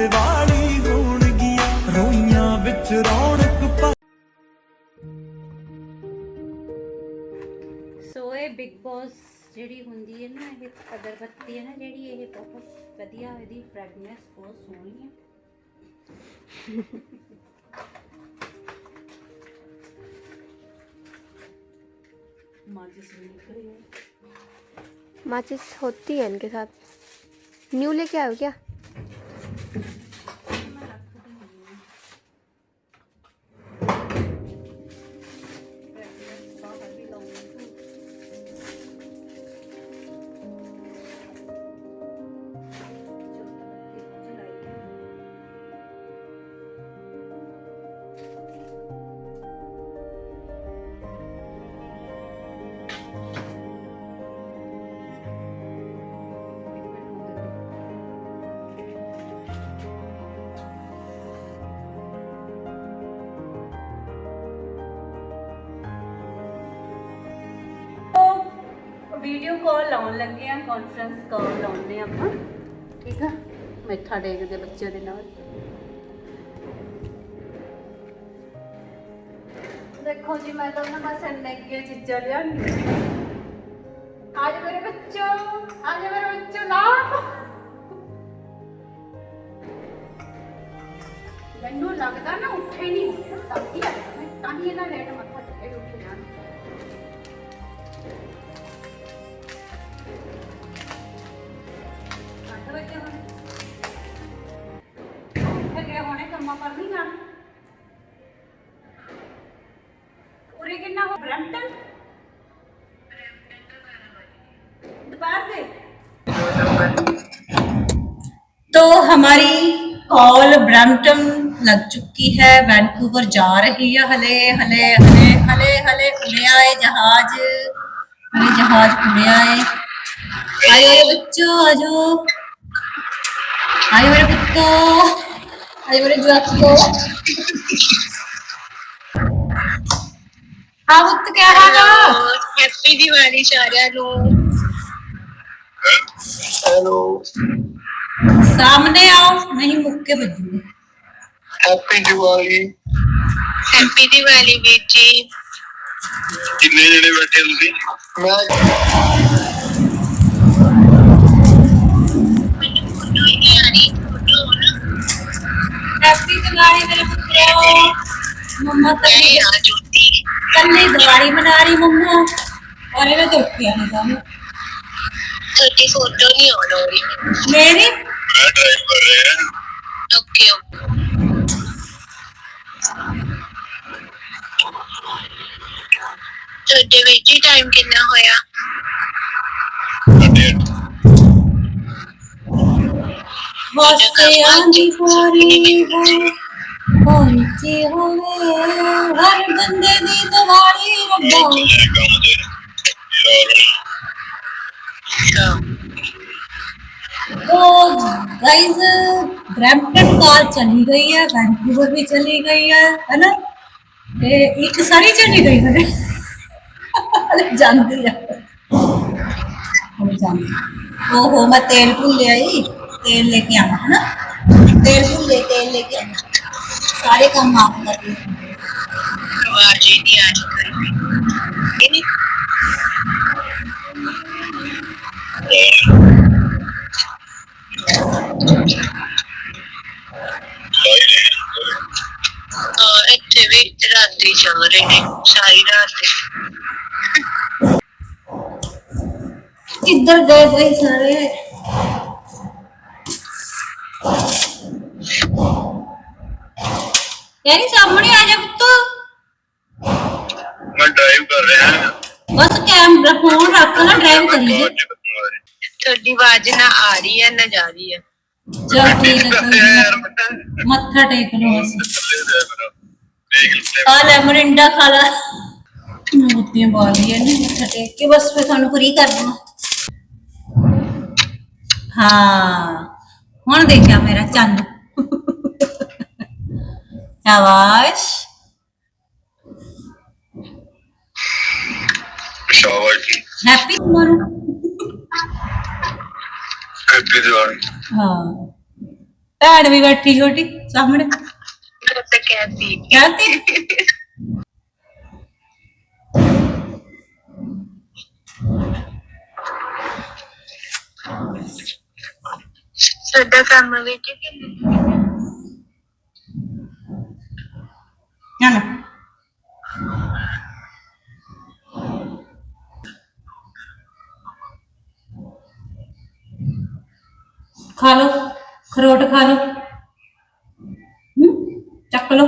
ਦੀਵਾਲੀ ਹੋਣਗੀਆਂ ਰੋਈਆਂ ਵਿੱਚ ਰੌਣਕ ਭਰ ਸੋ ਇਹ ਬਿਗ ਬੌਸ ਜਿਹੜੀ ਹੁੰਦੀ ਹੈ ਨਾ ਇਹ ਅਗਰਬੱਤੀ ਹੈ ਨਾ ਜਿਹੜੀ ਇਹ ਬਹੁਤ ਵਧੀਆ ਇਹਦੀ ਫ੍ਰੈਗਨੈਂਸ ਬਹੁਤ ਸੋਹਣੀ ਹੈ ਮਾਜਿਸ ਵੀ ਨਿਕਲ ਗਈ माचिस होती है इनके साथ न्यू लेके आए हो क्या ਵੀਡੀਓ ਕਾਲ ਲਾਉਣ ਲੱਗੇ ਆ ਕਾਨਫਰੰਸ ਕਾਲ ਲਾਉਂਦੇ ਆਪਾਂ। ਠੀਕ ਆ? ਮਿੱਠਾ ਡੇਗਦੇ ਬੱਚਿਆਂ ਦੇ ਨਾਲ। ਦੇਖੋ ਜੀ, ਮੈਂ ਤਾਂ ਉਹਨਾਂ ਬਸ ਇੰਨੇ ਚੀਜ਼ਾਂ ਲਿਆਂਦੀ ਆਜ ਮੇਰੇ ਬੱਚੋ ਆਜ ਮੇਰੇ ਬੱਚੋ ਨਾ ਮੈਨੂੰ ਲੱਗਦਾ ਨਾ ਉੱਠੇ ਨਹੀਂ ਤਾਂ ਹੀ ਇਹਨਾਂ ਲੇਟ ਮੱਥਾ हमारी कॉल ब्रैम्पटन लग चुकी है। वैंकूवर जा रही है। हले हले हले हले हले उड़े आए जहाज़। हले जहाज़ उड़े आए। आए बच्चो बच्चों आजो। आयो रे कुत्तो। आयो रे जुआको हाँ वो क्या हाल है? हैप्पी दिवाली सारे हेलो हेलो ਸਾਹਮਣੇ ਆਓ ਨਹੀਂ ਮੁੱਕੇ ਵੱਜੂਗੇ। ਹੈਪੀ ਦੀਵਾਲੀ ਹੈਪੀ ਦੀਵਾਲੀ ਵੀਰ ਜੀ। ਕਿੰਨੇ ਜਣੇ ਬੈਠੇ ਤੁਸੀਂ? ਮੈਂ ਹੈਪੀ ਦੀਵਾਲੀ ਮਨਾ ਰਹੀ ਮੰਮਾ। ਔਰ ਇਹਨੇ ਦੇਖਿਆ ਨਹੀਂ ਸਾਨੂੰ। ਤੁਹਾਡੀ ਫੋਟੋ ਨਹੀਂ ਆਉਣ ਮੇਰੀ? ਮੈਂ ਡਰਾਈਵ ਕਰ ਰਿਹਾ ਹਾਂ ਓਕੇ ਤੁਹਾਡੇ ਵਿੱਚ ਹੀ ਟਾਈਮ ਕਿੰਨਾ ਹੋਇਆ ਸਾਡੇ ਅੱਠ। हौसलियां दी बारी है पहुंची होवे हर बंदे दी दिवाली रब्बा ਮੇਰੇ ਕੰਮ ਦੇ ਯਾਰ तो गाइस ब्रैम्पटन कार चली गई है वैंकूवर भी चली गई है है ना ते एक सारी चली गई है जानती है हम जानते ओहो मैं तेल भूल ले आई तेल लेके आना है ना तेल भूल ले तेल लेके आना सारे काम आप कर रही ਆਵਾਜ਼ ਹੀ ਨਹੀਂ ਆ ਰਹੀ ਇਹ ਹਾਂ ਸਾਹਮਣੇ ਆ ਜਾ ਪੁੱਤ। ਮੈਂ ਡਰਾਈਵ ਕਰ ਰਿਹਾ ਬਸ ਕੈਮਰਾ ਫੋਨ ਰੱਖ ਨਾ ਡਰਾਈਵ ਕਰੀਏ। ਤੁਹਾਡੀ ਆਵਾਜ਼ ਨਾ ਆ ਰਹੀ ਹੈ ਨਾ ਜਾ ਰਹੀ ਹੈ। ਚਲ ਠੀਕ ਹੈ ਕੋਈ ਨੀ। ਮੱਥਾ ਟੇਕ ਲਓ ਅਸੀਂ। ਆ ਲੈ ਮਰਿੰਡਾ ਖਾ ਲਾ। ਮੋਤੀਆਂ ਬਾਲੀਆਂ ਨੇ ਮੱਥਾ ਟੇਕ ਕੇ ਬਸ ਫਿਰ ਤੁਹਾਨੂੰ ਫਰੀ ਕਰ ਦੇਣਾ ਹਾਂ ਹੁਣ ਦੇਖਿਆ ਮੇਰਾ ਚੰਦ। ਸ਼ਾਬਾਸ਼। ਸ਼ਾਬਾਸ਼ ਜੀ। ਹੈਪੀ ਮਾਰੂ ਹੈਪੀ ਦੀਵਾਲੀ ਹਾਂ। ਭੈਣ ਵੀ ਬੈਠੀ ਛੋਟੀ ਸਾਹਮਣੇ। ਉਹ ਤਾਂ ਕਹਿਤੀ? ਕਹਿੰਦੀ ਸਾਡਾ ਕੰਮ ਵਿੱਚ ਕਿ ਖਾ ਲੋ ਖਰੋਟ ਖਾ ਲੋ ਹੂੰ ਚੱਕ ਲੋ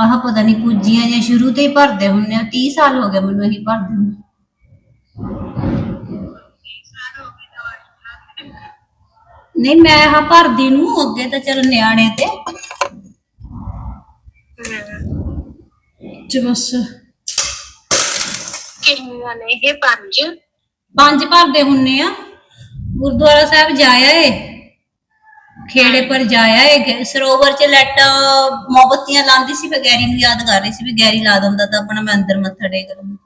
ਆਹ ਪਤਾ ਨਹੀਂ ਕੁਜੀਆਂ ਜਾਂ ਸ਼ੁਰੂ ਤੋਂ ਹੀ ਭਰਦੇ ਹੁੰਨੇ ਆ 30 ਸਾਲ ਹੋ ਗਏ ਮੈਨੂੰ ਇਹੀ ਭਰਦੇ ਨੂੰ। ਨਹੀਂ ਮੈਂ ਆਹ ਭਰਦੀ ਨੂੰ ਅੱਗੇ ਤਾਂ ਚਲ ਨਿਆਣੇ ਤੇ। ਚ ਬਸ। ਕਿੰਨੀਆਂ ਨੇ ਇਹ ਪੰਜ? ਪੰਜ ਭਰਦੇ ਹੁੰਨੇ ਆ। ਗੁਰਦੁਆਰਾ ਸਾਹਿਬ ਜਾਇਆ ਏ। ਖੇੜੇ ਪਰ ਜਾਇਆ ਏ। ਸਰੋਵਰ ਚ ਲੈਟ ਮੋਮਬੱਤੀਆਂ ਲਾਉਂਦੀ ਸੀ ਫਿਰ ਗੈਰੀ ਨੂੰ ਯਾਦ ਕਰ ਰਹੀ ਸੀ ਵੀ ਗੈਰੀ ਲਾ ਦਿੰਦਾ ਤਾਂ ਆਪਣਾ ਮੈਂ ਅੰਦਰ ਮੱਥਾ ਟੇਕ ਲਵਾਂ।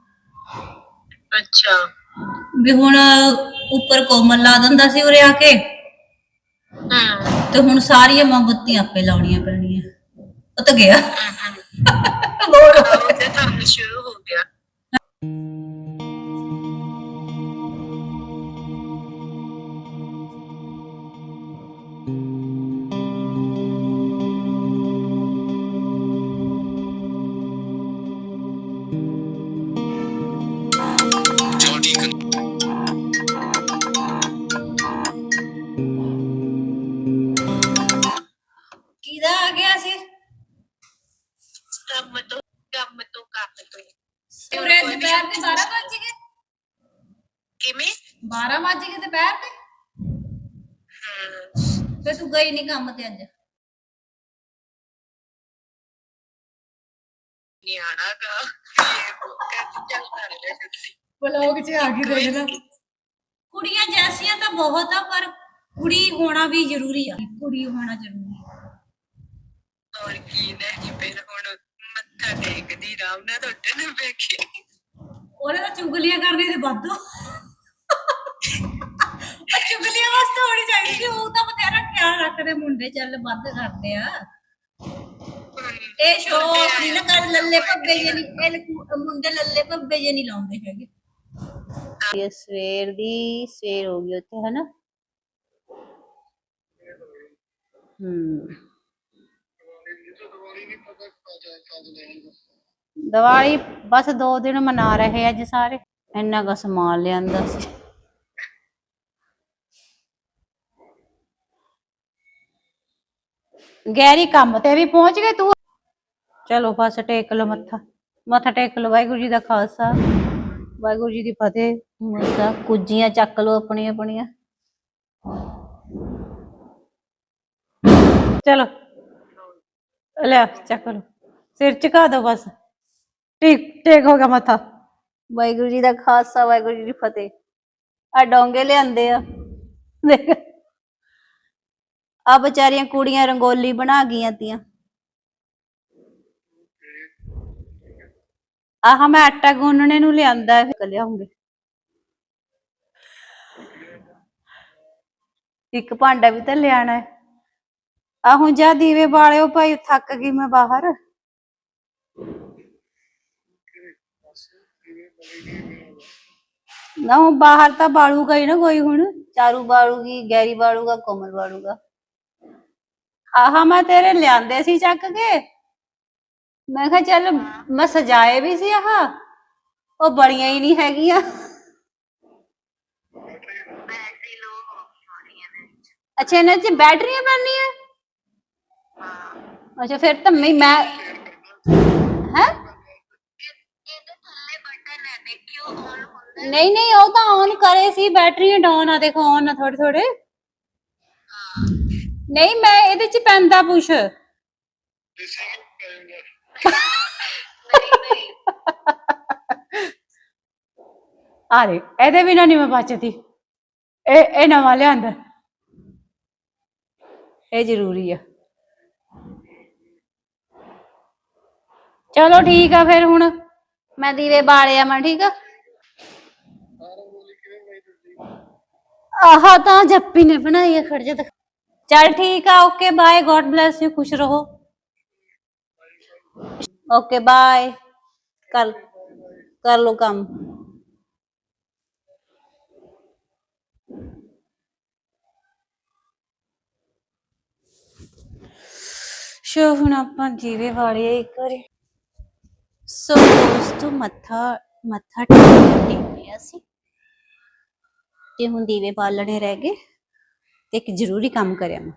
ਅੱਛਾ। ਵੀ ਹੁਣ ਉੱਪਰ ਕੋਮਲ ਲਾ ਦਿੰਦਾ ਸੀ ਉਰੇ ਆ ਕੇ। ਤੇ ਹੁਣ ਸਾਰੀਆਂ ਮੋਮਬੱਤੀਆਂ ਆਪੇ ਲਾਉਣੀਆਂ ਪੈਣੀਆਂ। ਉਹ ਤਾਂ ਗਿਆ। ਉਹ ਤੇ ਕੰਮ ਸ਼ੁਰੂ ਹੋ ਗਿਆ। 12 ਵੱਜ ਗਏ ਦੁਪਹਿਰ ਦੇ? ਹਮ ਤੇ ਤੂੰ ਗਈ ਨਹੀਂ ਕੰਮ ਤੇ ਅੱਜ? ਨਿਆਣਾ ਗਾ ਇਹ ਬੁੱਕਾ ਚੱਲ ਕਰ ਲੈ ਜੱਸੀ ਬਲੌਗ 'ਚ ਆ ਗਈ ਦੇਖ ਲੈ। ਕੁੜੀਆਂ ਜੈਸੀਆਂ ਤਾਂ ਬਹੁਤ ਆ ਪਰ ਕੁੜੀ ਹੋਣਾ ਵੀ ਜ਼ਰੂਰੀ ਆ। ਕੁੜੀ ਹੋਣਾ ਜ਼ਰੂਰੀ ਆ। ਔਰ ਕੀ ਨਹੀਂ ਫਿਰ ਹੁਣ ਮੱਥਾ ਟੇਕਦੀ ਰਾਮ ਨਾਲ ਤੁਹਾਡੇ ਨੂੰ ਵੇਖੀ ਉਹਨੇ ਤਾਂ ਚੁਗਲੀਆਂ ਕਰਨੀ ਤੇ ਵਾਧੂ। ਚੁਗਲੀਆਂ ਵਾਸਤੇ ਹੋਣੀ ਚਾਹੀਦੀ ਕਿ ਉਹ ਤਾਂ ਬਥੇਰਾ ਖਿਆਲ ਰੱਖਦੇ ਮੁੰਡੇ ਚੱਲ ਵੱਧ ਕਰਦੇ ਆ। ਇਹ ਸ਼ੋਅ ਨਹੀਂ ਨਾ ਕਰ ਲੱਲੇ ਭੱਬੇ ਜੇ ਨਹੀਂ ਇਹ ਮੁੰਡੇ ਲੱਲੇ ਭੱਬੇ ਜੇ ਨਹੀਂ ਲਾਉਂਦੇ ਹੈਗੇ। ਇਹ ਸਵੇਰ ਦੀ ਸਵੇਰ ਹੋ ਗਈ ਉੱਥੇ ਹਨਾ? ਹੂੰ। ਦੀਵਾਲੀ ਬਸ ਦੋ ਦਿਨ ਮਨਾ ਰਹੇ ਅੱਜ ਸਾਰੇ। ਇੰਨਾ ਕੁ ਸਮਾਨ ਲਿਆਂਦਾ ਸੀ। ਗੈਰੀ ਕੰਮ ਤੇ ਵੀ ਪਹੁੰਚ ਗਏ ਤੂੰ। ਚਲੋ ਬਸ ਟੇਕ ਲਓ ਮੱਥਾ। ਮੱਥਾ ਟੇਕ ਲਓ, ਵਾਹਿਗੁਰੂ ਜੀ ਦਾ ਖਾਲਸਾ। ਵਾਹਿਗੁਰੂ ਜੀ ਦੀ ਫਤਿਹ। ਮਸਾ ਕੁੱਜੀਆਂ ਚੱਕ ਲਓ ਆਪਣੀਆਂ ਆਪਣੀਆਂ। ਚਲੋ। ਲੈ, ਚੱਕ ਲਓ। ਸਿਰ ਝੁਕਾ ਦੋ ਬਸ। ਟੇਕ ਟੇਕ ਹੋ ਗਿਆ ਮੱਥਾ। ਵਾਹਿਗੁਰੂ ਜੀ ਦਾ ਖਾਲਸਾ, ਵਾਹਿਗੁਰੂ ਜੀ ਦੀ ਫਤਿਹ। ਆ ਡੋਂਗੇ ਲਿਆਂਦੇ ਆ। ਦੇਖ। ਆ ਵਿਚਾਰੀਆਂ ਕੁੜੀਆਂ ਰੰਗੋਲੀ ਬਣਾ ਗਈਆਂ ਤੀਆਂ। ਆਹ ਮੈਂ ਆਟਾ ਗੁੰਨਣੇ ਨੂੰ ਲਿਆਂਦਾ ਫਿਰ ਲਿਆਉਂਗੇ। ਇੱਕ ਭਾਂਡਾ ਵੀ ਤਾਂ ਲਿਆਣਾ ਹੈ। ਆ ਹੁਣ ਜਾ ਦੀਵੇ ਬਾਲਿਓ ਭਾਈ ਥੱਕ ਗਈ ਮੈਂ ਬਾਹਰ। ਨਾ ਹੁਣ ਬਾਹਰ ਤਾਂ ਬਾਲੂਗਾ ਹੀ ਨਾ ਕੋਈ ਹੁਣ, ਚਾਰੂ ਬਾਲੂਗੀ, ਗੈਰੀ ਬਾਲੂਗਾ, ਕੋਮਲ ਬਾਲੂਗਾ। ਆਹਾ ਮੈਂ ਤੇਰੇ ਲਿਆਂਦੇ ਸੀ ਚੱਕ ਕੇ। ਮੈਂ ਕਿਹਾ ਚੱਲ ਮੈਂ ਸਜਾਏ ਵੀ ਸੀ ਆਹ। ਉਹ ਬੜੀਆਂ ਹੀ ਨਹੀਂ ਹੈਗੀਆਂ। ਬੈਟਰੀ ਲੋ ਹੋ ਗਈ ਅੱਛਾ ਇਹਨਾਂ 'ਚ ਬੈਟਰੀਆਂ ਪੈਣੀਆਂ ਅੱਛਾ ਫਿਰ ਤਾਂ ਮੈਂ ਮੈਂ ਹੈ? ਹੈ ਨਹੀਂ ਨਹੀਂ ਉਹ ਤਾਂ ਔਨ ਕਰੇ ਸੀ ਬੈਟਰੀਆਂ ਡਾਊਨ ਆ ਦੇਖੋ ਔਨ ਆ ਥੋੜੇ ਥੋੜੇ ਨਹੀਂ, ਮੈਂ ਇਹਦੇ 'ਚ ਪੈਂਦਾ ਪੁੱਛ। ਆ ਦੇ ਇਹਦੇ ਬਿਨਾ ਨਹੀਂ ਮੈਂ ਬਚਦੀ। ਇਹ ਇਹ ਨਵਾਂ ਲਿਆਂਦਾ। ਇਹ ਜ਼ਰੂਰੀ ਆ। ਚਲੋ ਠੀਕ ਆ ਫਿਰ ਹੁਣ। ਮੈਂ ਦੀਵੇ ਬਾਲਿਆ ਮੈਂ ਠੀਕ ਆ? ਆਹ ਤਾਂ ਜੱਪੀ ਨੇ ਬਣਾਈ ਹੈ ਖੜ ਜਾ ਦਿਖਾ। ਚੱਲ ਠੀਕ ਆ okay bye God bless you ਖੁਸ਼ ਰਹੋ। ਓਕੇ ਬਾਏ ਕਰ ਕਰ ਲੋ ਕੰਮ। ਸ਼ੋ, ਹੁਣ ਆਪਾਂ ਜੀਵੇ ਵਾਲੇ ਇੱਕ ਵਾਰੀ। ਸੋ, ਦੋਸਤੋ, ਮੱਥਾ ਮੱਥਾ ਟੇਕਿਆ ਸੀ ਤੇ ਹੁਣ ਦੀਵੇ ਬਾਲਣੇ ਰਹਿ ਗਏ। ਤੇ ਇੱਕ ਜ਼ਰੂਰੀ ਕੰਮ ਕਰਿਆ ਮੈਂ।